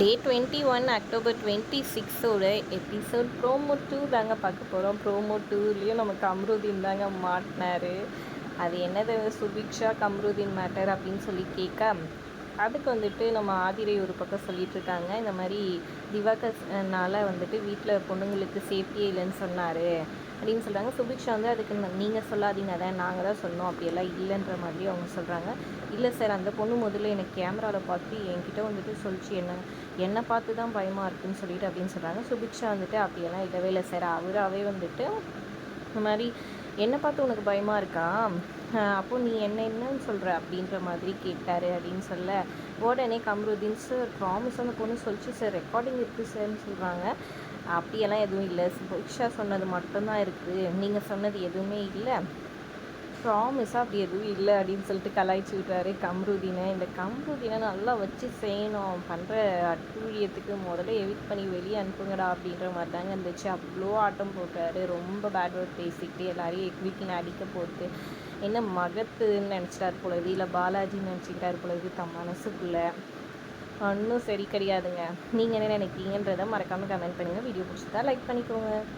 Day twenty one October twenty சிக்ஸோட episode promo two தாங்க பார்க்க போகிறோம் ப்ரோமோ டூலேயும் நமக்கு அம்ருதீன் தாங்க மாட்டினார். அது என்னது? சுபிக்ஷா கம்ருதீன் மேட்டர் அப்படின்னு சொல்லி கேட்க அதுக்கு வந்துட்டு நம்ம ஆதிரை ஒரு பக்கம் சொல்லிகிட்ருக்காங்க இந்த மாதிரி திவாகர்னால வந்துட்டு வீட்டில் பொண்ணுங்களுக்கு சேஃப்டியே இல்லைன்னு சொன்னார். அப்படின்னு சொல்கிறாங்க சுபிக்ஷா வந்து அதுக்கு நீங்கள் சொல்லாதீங்க அதான் நாங்கள் தான் சொன்னோம் அப்படியெல்லாம் இல்லைன்ற மாதிரி அவங்க சொல்கிறாங்க இல்லை சார் அந்த பொண்ணு முதல்ல எனக்கு கேமராவில் பார்த்து என்கிட்ட வந்துட்டு சொல்லிச்சு என்ன என்னை பார்த்து தான் பயமாக இருக்குன்னு சொல்லிட்டு அப்படின்னு சொல்கிறாங்க சுபிக்ஷா வந்துட்டு அப்படியெல்லாம் இல்லவே இல்லை சார். அவராகவே வந்துட்டு இந்த மாதிரி என்னை பார்த்து உனக்கு பயமாக இருக்கா? அப்போது நீ என்ன என்னன்னு சொல்கிற அப்படின்ற மாதிரி கேட்டார் அப்படின்னு சொல்ல. உடனே கம்ருதீன் சார் ப்ராமிஸ் அந்த பொண்ணு சொல்லிச்சு சார் ரெக்கார்டிங் இருக்குது சார்னு சொல்கிறாங்க அப்படியெல்லாம் எதுவும் இல்லை. சுபிக்ஷா சொன்னது மட்டும்தான் இருக்குது நீங்கள் சொன்னது எதுவுமே இல்லை. ப்ராமிஸாக அப்படி எதுவும் இல்லை அப்படின்னு சொல்லிட்டு கலாய்ச்சி விட்டாரு கம்ருதீனை. இந்த கம்ருதீனை நல்லா வச்சு செய்யணும். பண்ணுற அட்டூழியத்துக்கு முதல்ல எவிட் பண்ணி வெளியே அனுப்புங்கடா அப்படின்ற மாதிரி தாங்க இருந்துச்சு. அவ்வளோ ஆட்டம் போட்டார். ரொம்ப பேட் வேர்ட் பேசிக்கிட்டு எல்லாரையும் எக்விக்கின்னு அடிக்க போட்டு. என்ன மகத்துன்னு நினச்சிட்டாரு பொழுது இல்லை பாலாஜின்னு நினச்சிக்கிட்டாரு பொழுது தம் மனசுக்குள்ளே. ஒன்றும் சரி கிடையாதுங்க. நீங்கள் என்ன நினைக்கிறீங்கன்றதை மறக்காமல் கமெண்ட் பண்ணுங்கள் வீடியோ பிடிச்சிருந்தா லைக் பண்ணிக்கோங்க.